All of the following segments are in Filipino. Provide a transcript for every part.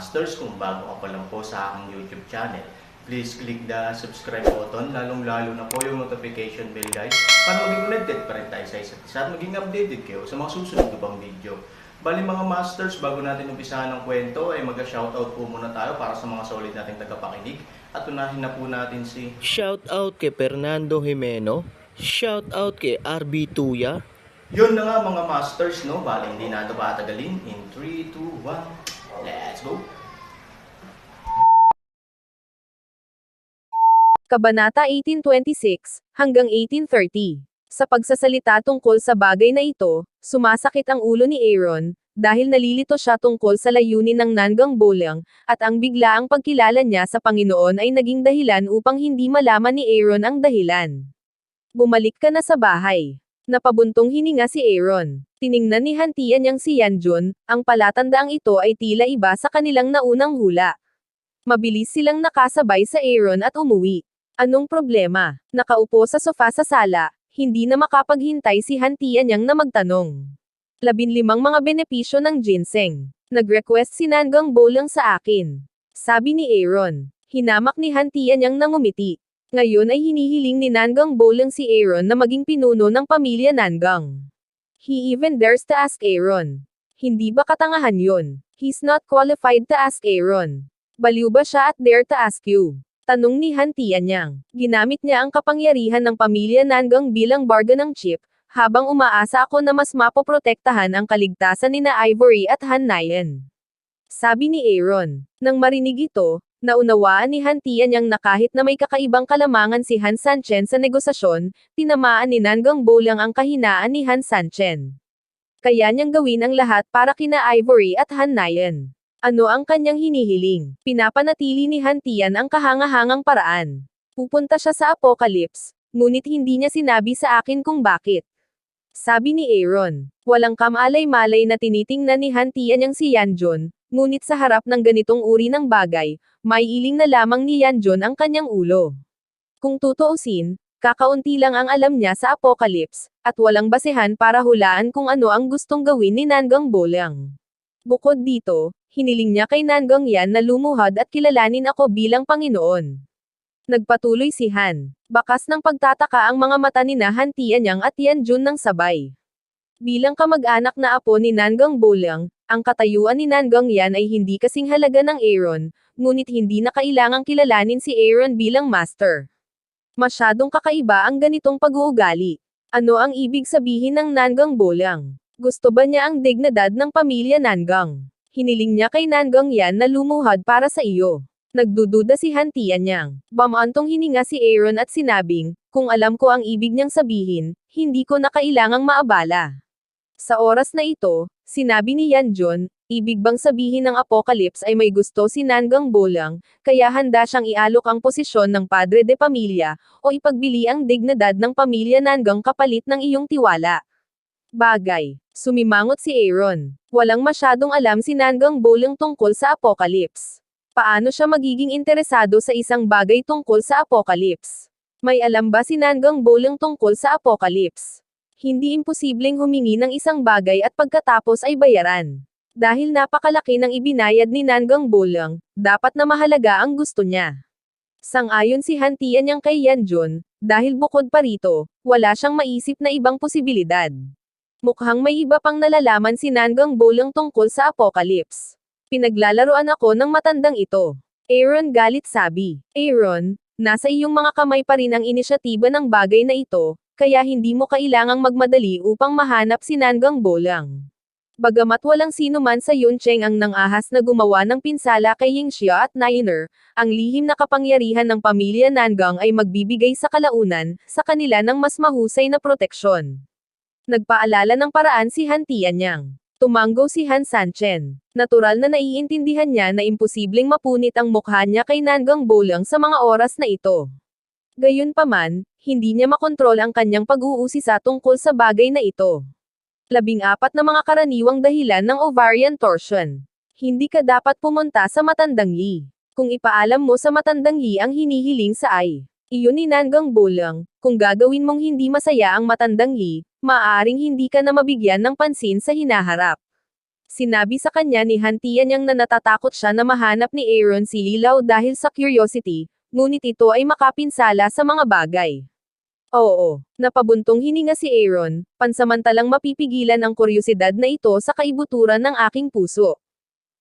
Masters, kung bago ka pa lang po sa aking YouTube channel, please click the subscribe button, lalong-lalo na po yung notification bell guys, para maging connected pa rin tayo sa isa't isa at maging updated kayo sa mga susunod na pang video. Bali mga masters, bago natin umpisahan ng kwento, ay mag-shoutout po muna tayo para sa mga solid nating tagapakinig at unahin na po natin si Shout out kay Fernando Jimeno, shout out kay RB Tuya, Yun na nga mga masters, no? Bali, hindi na ito patagalin. In 3, 2, 1, let's go! Kabanata 1826 hanggang 1830. Sa pagsasalita tungkol sa bagay na ito, sumasakit ang ulo ni Aaron, dahil nalilito siya tungkol sa layunin ng Nanggang Bolang, at ang biglaang pagkilala niya sa Panginoon ay naging dahilan upang hindi malaman ni Aaron ang dahilan. Bumalik ka na sa bahay. Napabuntong hininga si Aaron. Tiningnan ni Hantian niyang si Yanjun, ang palatandaang ito ay tila iba sa kanilang naunang hula. Mabilis silang nakasabay sa Aaron at umuwi. Anong problema? Nakaupo sa sofa sa sala, hindi na makapaghintay si Hantian niyang na magtanong. Labinlimang mga benepisyo ng ginseng. Nag-request si Nanggang Bolang sa akin. Sabi ni Aaron. Hinamak ni Hantian niyang nangumiti. Ngayon ay hinihiling ni Nanggang Bolang si Aaron na maging pinuno ng pamilya Nanggang. He even dares to ask Aaron. Hindi ba katangahan yun? He's not qualified to ask Aaron. Baliw ba siya at dare to ask you? Tanong ni Hantian niyang. Ginamit niya ang kapangyarihan ng pamilya Nanggang bilang bargain ng chip, habang umaasa ako na mas mapoprotektahan ang kaligtasan ni na Ivory at Han Nayan. Sabi ni Aaron. Nang marinig ito, naunawaan ni Hantian niyang na kahit na may kakaibang kalamangan si Han Sanchen sa negosasyon, tinamaan ni Nanggang Bolang ang kahinaan ni Han Sanchen. Kaya niyang gawin ang lahat para kina Ivory at Han Nayan. Ano ang kanyang hinihiling? Pinapanatili ni Hantian ang kahangahangang paraan. Pupunta siya sa Apocalypse, ngunit hindi niya sinabi sa akin kung bakit. Sabi ni Aaron, walang kamalay-malay na tinitingnan ni Hantian niyang si Yanjon, ngunit sa harap ng ganitong uri ng bagay, may iling na lamang ni Yanjon ang kanyang ulo. Kung tutuusin, kakaunti lang ang alam niya sa Apocalypse, at walang basehan para hulaan kung ano ang gustong gawin ni Nanggang Bolang. Bukod dito, hiniling niya kay Nanggang yan na lumuhad at kilalanin ako bilang Panginoon. Nagpatuloy si Han. Bakas ng pagtataka ang mga mata ni Nahantian niyang at Yanjun ng sabay. Bilang kamag-anak na apo ni Nanggang Bolang, ang katayuan ni Nanggang yan ay hindi kasing halaga ng Aaron, ngunit hindi na kailangang kilalanin si Aaron bilang master. Masyadong kakaiba ang ganitong pag-uugali. Ano ang ibig sabihin ng Nanggang Bolang? Gusto ba niya ang dignidad ng pamilya Nanggang? Hiniling niya kay Nanggang yan na lumuhad para sa iyo. Nagdududa si Hantian niyang. Bamantong hininga si Aaron at sinabing, kung alam ko ang ibig niyang sabihin, hindi ko na kailangang maabala. Sa oras na ito, sinabi ni Yan John, ibig bang sabihin ng Apocalypse ay may gusto si Nanggang Bolang, kaya handa siyang ialok ang posisyon ng padre de pamilya, o ipagbili ang dignidad ng pamilya Nanggang kapalit ng iyong tiwala. Bagay. Sumimangot si Aaron. Walang masyadong alam si Nanggang Bolang tungkol sa Apocalypse. Paano siya magiging interesado sa isang bagay tungkol sa Apocalypse? May alam ba si Nanggang Bolang tungkol sa Apocalypse? Hindi imposibleng humingi ng isang bagay at pagkatapos ay bayaran. Dahil napakalaki ng ibinayad ni Nanggang Bolang, dapat na mahalaga ang gusto niya. Sang-ayon si Hantian niyang kay Yanjun, dahil bukod pa rito, wala siyang maisip na ibang posibilidad. Mukhang may iba pang nalalaman si Nanggang Bolang tungkol sa Apocalypse. Pinaglalaroan ako ng matandang ito. Aaron galit sabi. Aaron, nasa iyong mga kamay pa rin ang inisyatiba ng bagay na ito, kaya hindi mo kailangang magmadali upang mahanap si Nanggang Bolang. Bagamat walang sino man sa Yuncheng ang nangahas na gumawa ng pinsala kay Yingxia at Nainer, ang lihim na kapangyarihan ng pamilya Nanggang ay magbibigay sa kalaunan, sa kanila ng mas mahusay na proteksyon. Nagpaalala ng paraan si Han Tianyang. Tumanggo si Han Sanchen. Natural na naiintindihan niya na imposibleng mapunit ang mukha niya kay Nangang Bolang sa mga oras na ito. Gayunpaman, hindi niya makontrol ang kanyang pag-uusisa tungkol sa bagay na ito. Labing apat na mga karaniwang dahilan ng ovarian torsion. Hindi ka dapat pumunta sa matandang Yi. Kung ipaalam mo sa matandang Yi ang hinihiling sa ay. Iyon ni Nangang Bolang, kung gagawin mong hindi masaya ang matandang Yi, maaring hindi ka na mabigyan ng pansin sa hinaharap. Sinabi sa kanya ni Hantian niyang na natatakot siya na mahanap ni Aaron si Lilaw dahil sa curiosity, ngunit ito ay makapinsala sa mga bagay. Oo, napabuntong hininga si Aaron, pansamantalang mapipigilan ang kuryosidad na ito sa kaibuturan ng aking puso.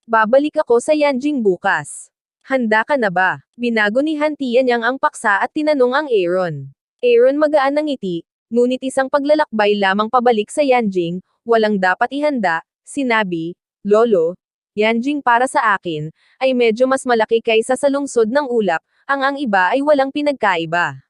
Babalik ako sa Yanjing bukas. Handa ka na ba? Binago ni Hantian niyang ang paksa at tinanong ang Aaron. Aaron magaan ng ngiti, ngunit isang paglalakbay lamang pabalik sa Yanjing, walang dapat ihanda, sinabi, Lolo, Yanjing para sa akin, ay medyo mas malaki kaysa sa lungsod ng ulap, ang ang iba ay walang pinagkaiba.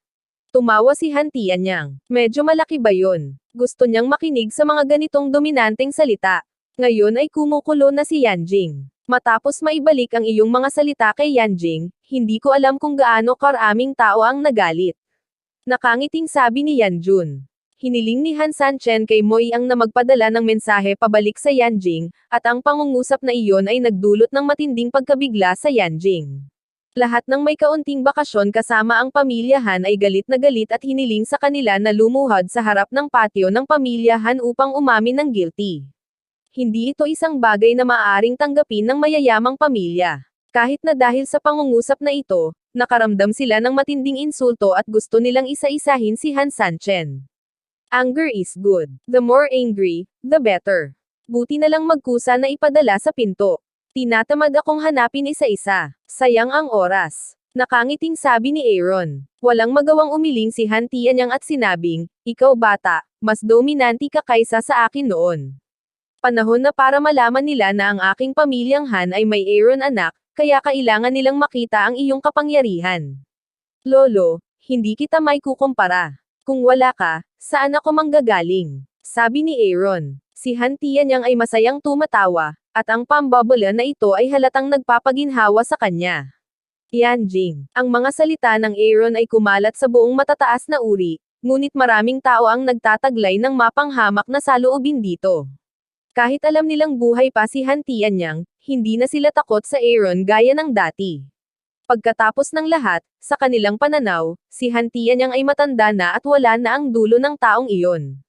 Tumawa si Hantian niyang, medyo malaki ba yon? Gusto niyang makinig sa mga ganitong dominanteng salita. Ngayon ay kumukulo na si Yanjing. Matapos maibalik ang iyong mga salita kay Yanjing, hindi ko alam kung gaano karaming tao ang nagalit. Nakangiting sabi ni Yanjun. Hiniling ni Han Sanchen kay Moy ang na magpadala ng mensahe pabalik sa Yanjing, at ang pangungusap na iyon ay nagdulot ng matinding pagkabigla sa Yanjing. Lahat ng may kaunting bakasyon kasama ang pamilyahan ay galit na galit at hiniling sa kanila na lumuhod sa harap ng patio ng pamilyahan upang umamin ng guilty. Hindi ito isang bagay na maaaring tanggapin ng mayayamang pamilya. Kahit na dahil sa pangungusap na ito, nakaramdam sila ng matinding insulto at gusto nilang isa-isahin si Han Sanchen. Anger is good. The more angry, the better. Buti na lang magkusa na ipadala sa pinto. Tinatamad akong hanapin isa-isa. Sayang ang oras. Nakangiting sabi ni Aaron. Walang magawang umiling si Han Tianyang at sinabing, Ikaw bata, mas dominanti ka kaysa sa akin noon. Panahon na para malaman nila na ang aking pamilyang Han ay may Aaron anak, kaya kailangan nilang makita ang iyong kapangyarihan. Lolo, hindi kita may kukumpara. Kung wala ka, saan ako manggagaling? Sabi ni Aaron. Si Hantian niyang ay masayang tumatawa, at ang pambabala na ito ay halatang nagpapaginhawa sa kanya. Yanjing. Ang mga salita ng Aaron ay kumalat sa buong matataas na uri, ngunit maraming tao ang nagtataglay ng mapanghamak na saloobin dito. Kahit alam nilang buhay pa si Hantian niyang, hindi na sila takot sa Aaron gaya ng dati. Pagkatapos ng lahat, sa kanilang pananaw, si Hantian niyang ay matanda na at wala na ang dulo ng taong iyon.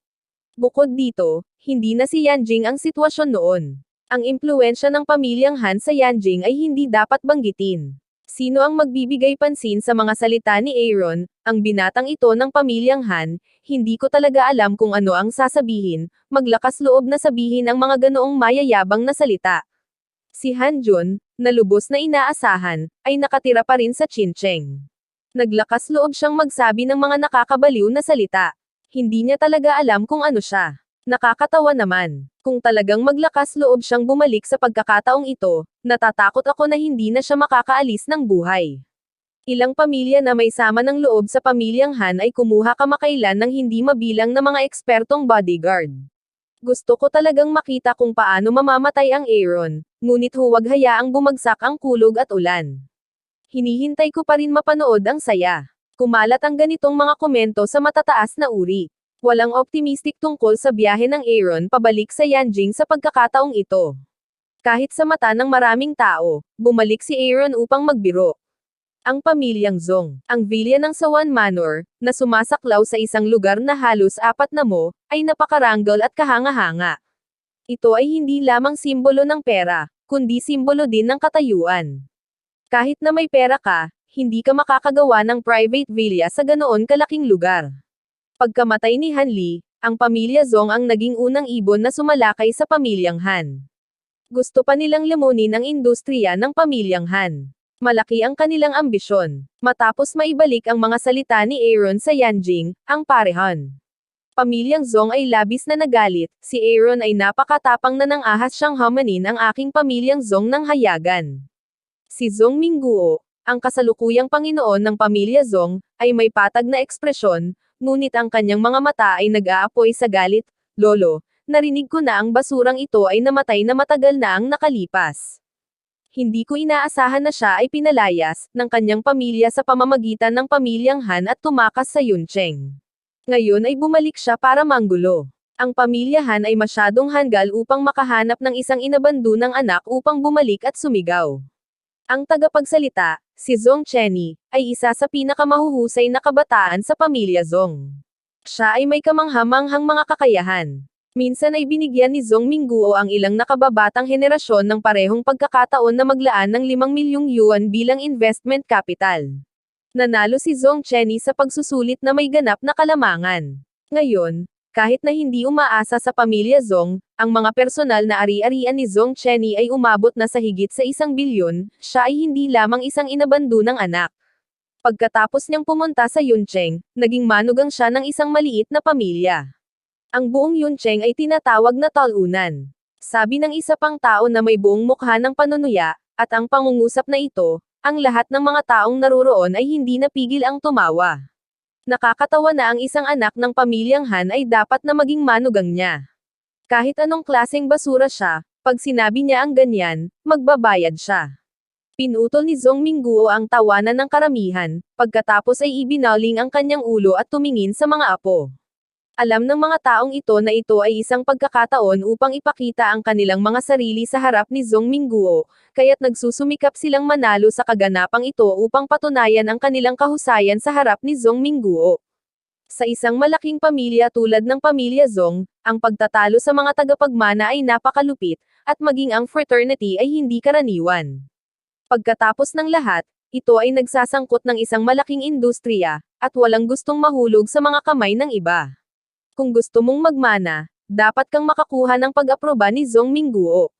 Bukod dito, hindi na si Yanjing ang sitwasyon noon. Ang impluensya ng pamilyang Han sa Yanjing ay hindi dapat banggitin. Sino ang magbibigay pansin sa mga salita ni Aaron, ang binatang ito ng pamilyang Han, hindi ko talaga alam kung ano ang sasabihin, maglakas loob na sabihin ang mga ganoong mayayabang na salita. Si Han Jun, na lubos na inaasahan, ay nakatira pa rin sa Chincheng. Naglakas loob siyang magsabi ng mga nakakabaliw na salita. Hindi niya talaga alam kung ano siya. Nakakatawa naman. Kung talagang maglakas loob siyang bumalik sa pagkakataong ito, natatakot ako na hindi na siya makakaalis ng buhay. Ilang pamilya na may sama ng loob sa pamilyang Han ay kumuha kamakailan ng hindi mabilang na mga ekspertong bodyguard. Gusto ko talagang makita kung paano mamamatay ang Aaron, ngunit huwag hayaang bumagsak ang kulog at ulan. Hinihintay ko pa rin mapanood ang saya. Kumalat ang ganitong mga komento sa matataas na uri. Walang optimistic tungkol sa biyahe ng Aaron pabalik sa Yanjing sa pagkakataong ito. Kahit sa mata ng maraming tao, bumalik si Aaron upang magbiro. Ang pamilyang Zong, ang villa ng Sawan Manor, na sumasaklaw sa isang lugar na halos apat na mo, ay napakarangal at kahanga-hanga. Ito ay hindi lamang simbolo ng pera, kundi simbolo din ng katayuan. Kahit na may pera ka, hindi ka makakagawa ng private villa sa ganoon kalaking lugar. Pagkamatay ni Han Li, ang pamilya Zong ang naging unang ibon na sumalakay sa pamilyang Han. Gusto pa nilang limunin ang industriya ng pamilyang Han. Malaki ang kanilang ambisyon. Matapos maibalik ang mga salita ni Aaron sa Yanjing, ang parehan. Pamilyang Zong ay labis na nagalit, si Aaron ay napakatapang na nang ahas siyang hamanin ang aking pamilyang Zong ng hayagan. Si Zong Mingguo, ang kasalukuyang Panginoon ng pamilya Zong, ay may patag na ekspresyon, ngunit ang kanyang mga mata ay nag-aapoy sa galit, Lolo, narinig ko na ang basurang ito ay namatay na matagal na ang nakalipas. Hindi ko inaasahan na siya ay pinalayas ng kanyang pamilya sa pamamagitan ng pamilyang Han at tumakas sa Yuncheng. Ngayon ay bumalik siya para manggulo. Ang pamilya Han ay masyadong hanggal upang makahanap ng isang inabandunang anak upang bumalik at sumigaw. Ang tagapagsalita, si Zong Chenny, ay isa sa pinakamahuhusay na kabataan sa pamilya Zong. Siya ay may kamanghamanghang mga kakayahan. Minsan ay binigyan ni Zong Mingguo ang ilang nakababatang henerasyon ng parehong pagkakataon na maglaan ng 5 milyong yuan bilang investment capital. Nanalo si Zong Chenny sa pagsusulit na may ganap na kalamangan. Ngayon, kahit na hindi umaasa sa pamilya Zong, ang mga personal na ari-arian ni Zong Chenny ay umabot na sa higit sa isang bilyon, siya ay hindi lamang isang inabandunang anak. Pagkatapos niyang pumunta sa Yuncheng, naging manugang siya ng isang maliit na pamilya. Ang buong Yuncheng ay tinatawag na talunan. Sabi ng isa pang tao na may buong mukha ng panunuya, at ang pangungusap na ito, ang lahat ng mga taong naruroon ay hindi napigil ang tumawa. Nakakatawa na ang isang anak ng pamilyang Han ay dapat na maging manugang niya. Kahit anong klaseng basura siya, pag sinabi niya ang ganyan, magbabayad siya. Pinutol ni Zong Mingguo ang tawanan ng karamihan, pagkatapos ay ibinaling ang kanyang ulo at tumingin sa mga apo. Alam ng mga taong ito na ito ay isang pagkakataon upang ipakita ang kanilang mga sarili sa harap ni Zong Mingguo, kaya't nagsusumikap silang manalo sa kaganapang ito upang patunayan ang kanilang kahusayan sa harap ni Zong Mingguo. Sa isang malaking pamilya tulad ng pamilya Zong, ang pagtatalo sa mga tagapagmana ay napakalupit, at maging ang fraternity ay hindi karaniwan. Pagkatapos ng lahat, ito ay nagsasangkot ng isang malaking industriya, at walang gustong mahulog sa mga kamay ng iba. Kung gusto mong magmana, dapat kang makakuha ng pag-aproba ni Zong Mingguo.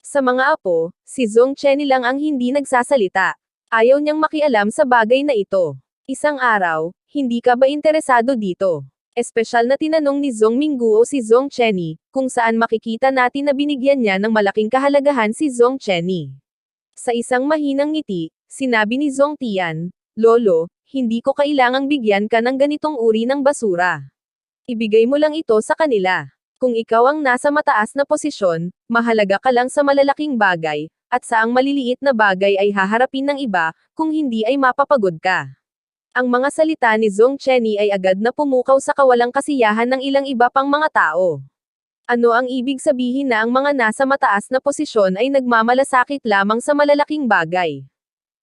Sa mga apo, si Zong Chenny lang ang hindi nagsasalita. Ayaw niyang makialam sa bagay na ito. Isang araw, hindi ka ba interesado dito? Espesyal na tinanong ni Zong Mingguo si Zong Chenny, kung saan makikita natin na binigyan niya ng malaking kahalagahan si Zong Chenny. Sa isang mahinang ngiti, sinabi ni Zong Tian, Lolo, hindi ko kailangang bigyan ka ng ganitong uri ng basura. Ibigay mo lang ito sa kanila. Kung ikaw ang nasa mataas na posisyon, mahalaga ka lang sa malalaking bagay, at sa ang maliliit na bagay ay haharapin ng iba, kung hindi ay mapapagod ka. Ang mga salita ni Zong Chenny ay agad na pumukaw sa kawalang kasiyahan ng ilang iba pang mga tao. Ano ang ibig sabihin na ang mga nasa mataas na posisyon ay nagmamalasakit lamang sa malalaking bagay?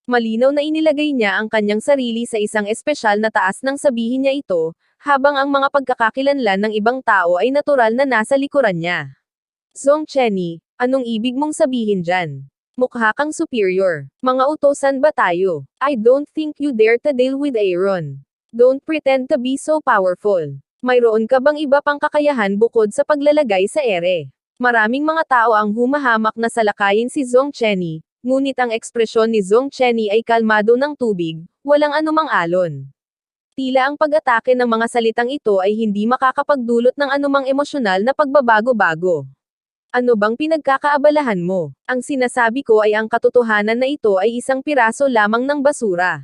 Malinaw na inilagay niya ang kanyang sarili sa isang espesyal na taas nang sabihin niya ito, habang ang mga pagkakakilanlan ng ibang tao ay natural na nasa likuran niya. Zong Chenny, anong ibig mong sabihin dyan? Mukha kang superior. Mga utosan ba tayo? I don't think you dare to deal with Aaron. Don't pretend to be so powerful. Mayroon ka bang iba pang kakayahan bukod sa paglalagay sa ere? Maraming mga tao ang humahamak na salakayin si Zong Chenny, ngunit ang ekspresyon ni Zong Chenny ay kalmado ng tubig, walang anumang alon. Tila ang pag-atake ng mga salitang ito ay hindi makakapagdulot ng anumang emosyonal na pagbabago-bago. Ano bang pinagkakaabalahan mo? Ang sinasabi ko ay ang katotohanan na ito ay isang piraso lamang ng basura.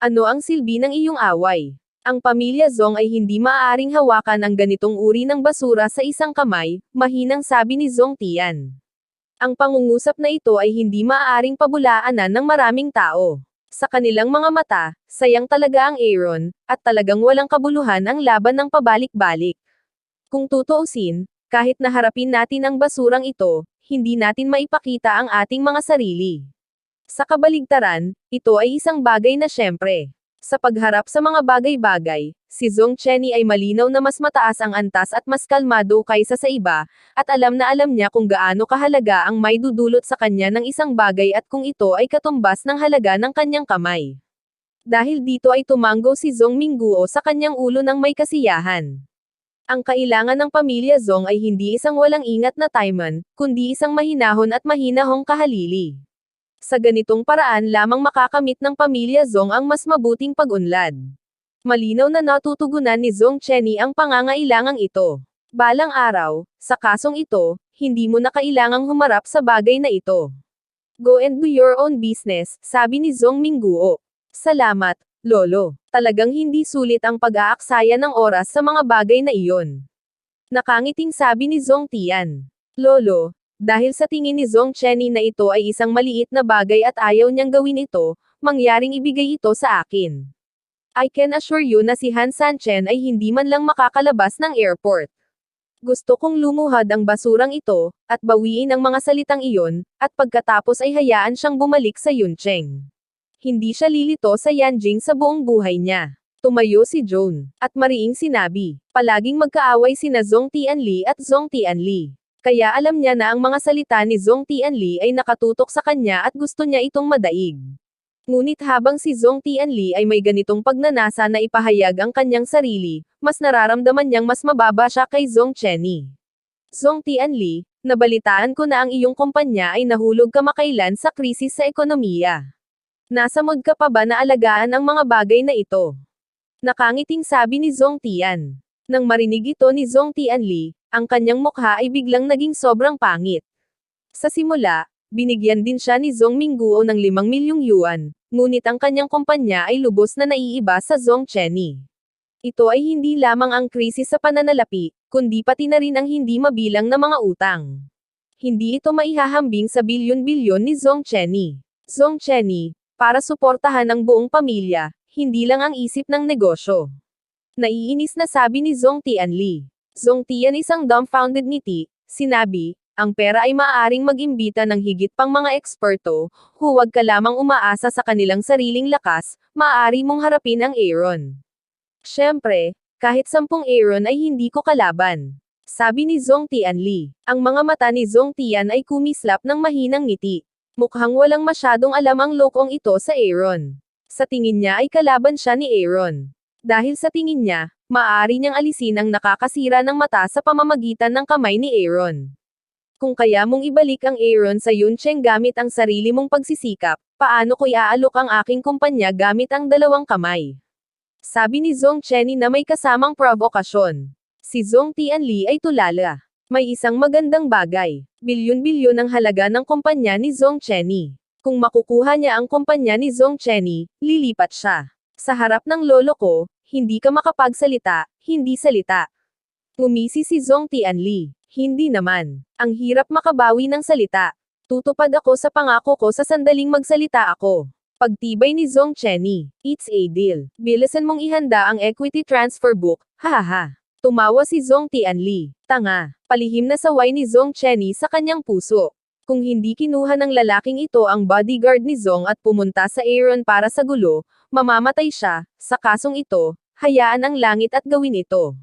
Ano ang silbi ng iyong away? Ang pamilya Zong ay hindi maaaring hawakan ang ganitong uri ng basura sa isang kamay, mahinang sabi ni Zong Tian. Ang pangungusap na ito ay hindi maaaring pabulaanan ng maraming tao. Sa kanilang mga mata, sayang talaga ang Aaron, at talagang walang kabuluhan ang laban ng pabalik-balik. Kung tutuusin, kahit naharapin natin ang basurang ito, hindi natin maipakita ang ating mga sarili. Sa kabaligtaran, ito ay isang bagay na syempre. Sa pagharap sa mga bagay-bagay, si Zong Chenny ay malinaw na mas mataas ang antas at mas kalmado kaysa sa iba, at alam na alam niya kung gaano kahalaga ang may dudulot sa kanya ng isang bagay at kung ito ay katumbas ng halaga ng kanyang kamay. Dahil dito ay tumanggo si Zong Mingguo sa kanyang ulo ng may kasiyahan. Ang kailangan ng pamilya Zong ay hindi isang walang ingat na Taiman, kundi isang mahinahon at mahinahong kahalili. Sa ganitong paraan lamang makakamit ng pamilya Zong ang mas mabuting pag-unlad. Malinaw na natutugunan ni Zong Chenny ang pangangailangang ito. Balang araw, sa kasong ito, hindi mo na kailangang humarap sa bagay na ito. Go and do your own business, sabi ni Zong Mingguo. Salamat, Lolo. Talagang hindi sulit ang pag-aaksaya ng oras sa mga bagay na iyon. Nakangiting sabi ni Zong Tian. Lolo, dahil sa tingin ni Zong Chenny na ito ay isang maliit na bagay at ayaw niyang gawin ito, mangyaring ibigay ito sa akin. I can assure you na si Han Sanchen ay hindi man lang makakalabas ng airport. Gusto kong lumuhad ang basurang ito, at bawiin ang mga salitang iyon, at pagkatapos ay hayaan siyang bumalik sa Yuncheng. Hindi siya lilito sa Yanjing sa buong buhay niya. Tumayo si Joan, at mariing sinabi, palaging magkaaway sina Zong Tianli at Zong Tianli. Kaya alam niya na ang mga salita ni Zong Tianli ay nakatutok sa kanya at gusto niya itong madaig. Ngunit habang si Zong Tianli ay may ganitong pagnanasa na ipahayag ang kanyang sarili, mas nararamdaman niyang mas mababa siya kay Zong Chenny. Zong Tianli, nabalitaan ko na ang iyong kumpanya ay nahulog kamakailan sa krisis sa ekonomiya. Nasa mood ka pa ba na alagaan ang mga bagay na ito? Nakangiting sabi ni Zong Tian. Nang marinig ito ni Zong Tianli, ang kanyang mukha ay biglang naging sobrang pangit. Sa simula, binigyan din siya ni Zong Mingguo ng 5 milyong yuan, ngunit ang kanyang kumpanya ay lubos na naiiba sa Zong Chenny. Ito ay hindi lamang ang krisis sa pananalapi, kundi pati na rin ang hindi mabilang na mga utang. Hindi ito maihahambing sa bilyon-bilyon ni Zong Chenny. Zong Chenny, para suportahan ang buong pamilya, hindi lang ang isip ng negosyo. Naiinis na sabi ni Zong Tianli. Zong Tian isang dumbfounded ngiti, sinabi, ang pera ay maaaring mag-imbita ng higit pang mga eksperto, huwag ka lamang umaasa sa kanilang sariling lakas, maaari mong harapin ang Aaron. Siyempre, kahit sampung Aaron ay hindi ko kalaban. Sabi ni Zong Tianli. Ang mga mata ni Zong Tian ay kumislap ng mahinang ngiti. Mukhang walang masyadong alam ang lokong ito sa Aaron. Sa tingin niya ay kalaban siya ni Aaron. Dahil sa tingin niya, maaari niyang alisin ang nakakasira ng mata sa pamamagitan ng kamay ni Aaron. Kung kaya mong ibalik ang Aaron sa Yuncheng gamit ang sarili mong pagsisikap, paano ko iaalok ang aking kumpanya gamit ang dalawang kamay? Sabi ni Zong Chenny na may kasamang provokasyon. Si Zong Tianli ay tulala. May isang magandang bagay. Bilyon-bilyon ang halaga ng kumpanya ni Zong Chenny. Kung makukuha niya ang kumpanya ni Zong Chenny, lilipat siya. Sa harap ng lolo ko, hindi ka makapagsalita, hindi salita. Ngumisi si Zong Tianli. Hindi naman. Ang hirap makabawi ng salita. Tutupad ako sa pangako ko sa sandaling magsalita ako. Pagtibay ni Zong Chenny. It's a deal. Bilisan mong ihanda ang equity transfer book, hahaha. Tumawa si Zong Tianli. Tanga. Palihim na saway ni Zong Chenny sa kanyang puso. Kung hindi kinuha ng lalaking ito ang bodyguard ni Zong at pumunta sa Aaron para sa gulo, mamamatay siya, sa kasong ito, hayaan ang langit at gawin ito.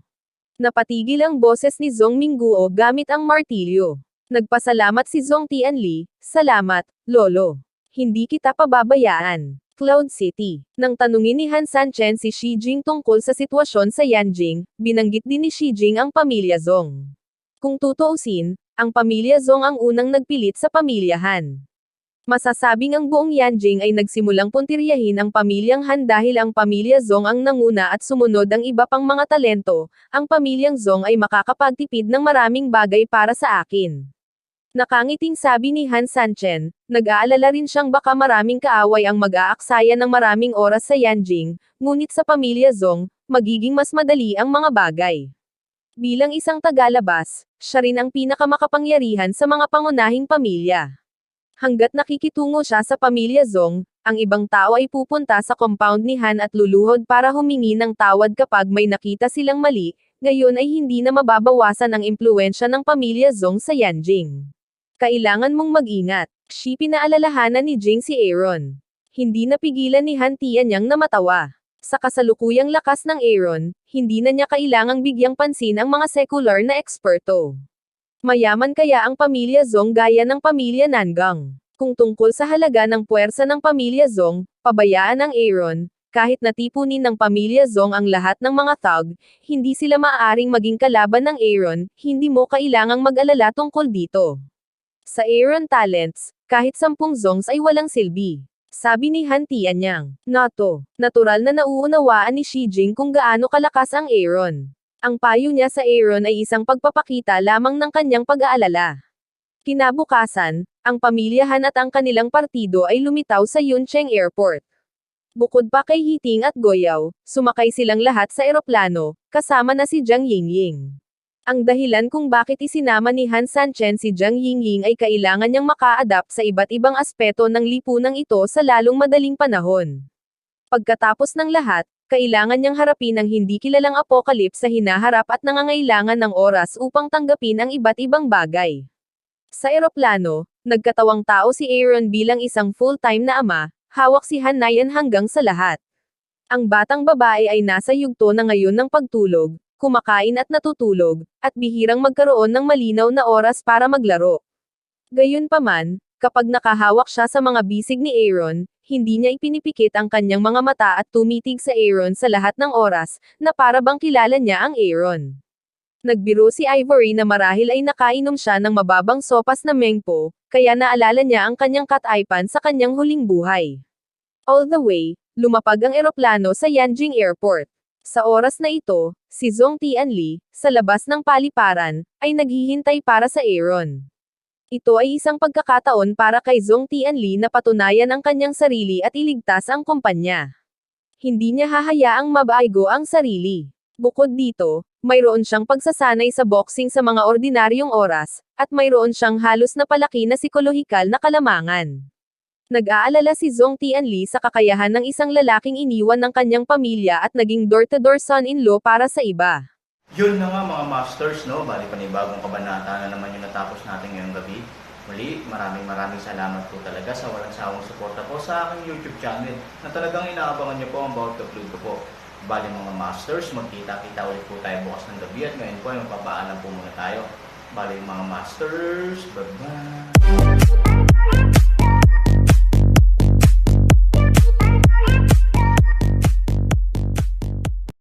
Napatigil ang boses ni Zong Mingguo gamit ang martilyo. Nagpasalamat si Zong Tianli, salamat, lolo. Hindi kita pababayaan. Cloud City. Nang tanungin ni Han Sanchen si Xi Jing tungkol sa sitwasyon sa Yanjing, binanggit din ni Xi Jing ang pamilya Zong. Kung tutuusin, ang pamilya Zong ang unang nagpilit sa pamilyahan. Masasabing ang buong Yanjing ay nagsimulang puntiryahin ang pamilyang Han dahil ang pamilya Zong ang nanguna at sumunod ang iba pang mga talento, ang pamilyang Zong ay makakapagtipid ng maraming bagay para sa akin. Nakangiting sabi ni Han Sanchen, nag-aalala rin siyang baka maraming kaaway ang mag-aaksaya ng maraming oras sa Yanjing, ngunit sa pamilya Zong, magiging mas madali ang mga bagay. Bilang isang tagalabas, siya rin ang pinakamakapangyarihan sa mga pangunahing pamilya. Hanggat nakikitungo siya sa pamilya Zong, ang ibang tao ay pupunta sa compound ni Han at luluhod para humingi ng tawad kapag may nakita silang mali, ngayon ay hindi na mababawasan ang impluensya ng pamilya Zong sa Yanjing. Kailangan mong mag-ingat. Xi pinaalalahanan ni Jing si Aaron. Hindi napigilan ni Han Tianyang na matawa. Sa kasalukuyang lakas ng Aaron, hindi na niya kailangang bigyang pansin ang mga secular na eksperto. Mayaman kaya ang pamilya Zong gaya ng pamilya Nangang. Kung tungkol sa halaga ng puwersa ng pamilya Zong, pabayaan ng Aaron, kahit natipunin ng pamilya Zong ang lahat ng mga thug, hindi sila maaaring maging kalaban ng Aaron, hindi mo kailangang mag-alala tungkol dito. Sa Aaron Talents, kahit sampung Zongs ay walang silbi. Sabi ni Han Tianyang, Nato, natural na nauunawaan ni Xi Jing kung gaano kalakas ang Aaron. Ang payo niya sa Aaron ay isang pagpapakita lamang ng kanyang pag-aalala. Kinabukasan, ang pamilyahan at ang kanilang partido ay lumitaw sa Yuncheng Airport. Bukod pa kay Hiting at Goyaw, sumakay silang lahat sa eroplano, kasama na si Jiang Yingying. Ang dahilan kung bakit isinama ni Han Sanchen si Jiang Yingying ay kailangan niyang maka-adapt sa iba't ibang aspeto ng lipunang ito sa lalong madaling panahon. Pagkatapos ng lahat, kailangan niyang harapin ang hindi kilalang apocalypse sa hinaharap at nangangailangan ng oras upang tanggapin ang iba't ibang bagay. Sa eroplano, nagkatawang tao si Aaron bilang isang full-time na ama, hawak si Han Nayan hanggang sa lahat. Ang batang babae ay nasa yugto na ngayon ng pagtulog, kumakain at natutulog, at bihirang magkaroon ng malinaw na oras para maglaro. Gayunpaman, kapag nakahawak siya sa mga bisig ni Aaron, hindi niya ipinipikit ang kanyang mga mata at tumitig sa Aaron sa lahat ng oras, na para bang kilala niya ang Aaron. Nagbiro si Ivory na marahil ay nakainom siya ng mababang sopas na mengpo, kaya naalala niya ang kanyang kataipan sa kanyang huling buhay. All the way, lumapag ang eroplano sa Yanjing Airport. Sa oras na ito, si Zhong Tianli, sa labas ng paliparan, ay naghihintay para sa Aaron. Ito ay isang pagkakataon para kay Zhong Tianli na patunayan ang kanyang sarili at iligtas ang kumpanya. Hindi niya hahayaang mabaigo ang sarili. Bukod dito, mayroon siyang pagsasanay sa boxing sa mga ordinaryong oras, at mayroon siyang halos na palaki na psikolohikal na kalamangan. Nag-aalala si Zhong Tianli sa kakayahan ng isang lalaking iniwan ng kanyang pamilya at naging door-to-door son-in-law para sa iba. Yun na nga mga masters, no? Bali panibagong kabanata na naman yung natapos natin ngayong gabi. Muli, maraming maraming salamat po talaga sa walang sawang suporta po sa aking YouTube channel na talagang inaabangan niyo po ang bawat upload ko po. Bali mga masters, magkita-kita ulit po tayo bukas ng gabi at ngayon po ay magpapaalam po muna tayo. Bali mga masters, bye-bye!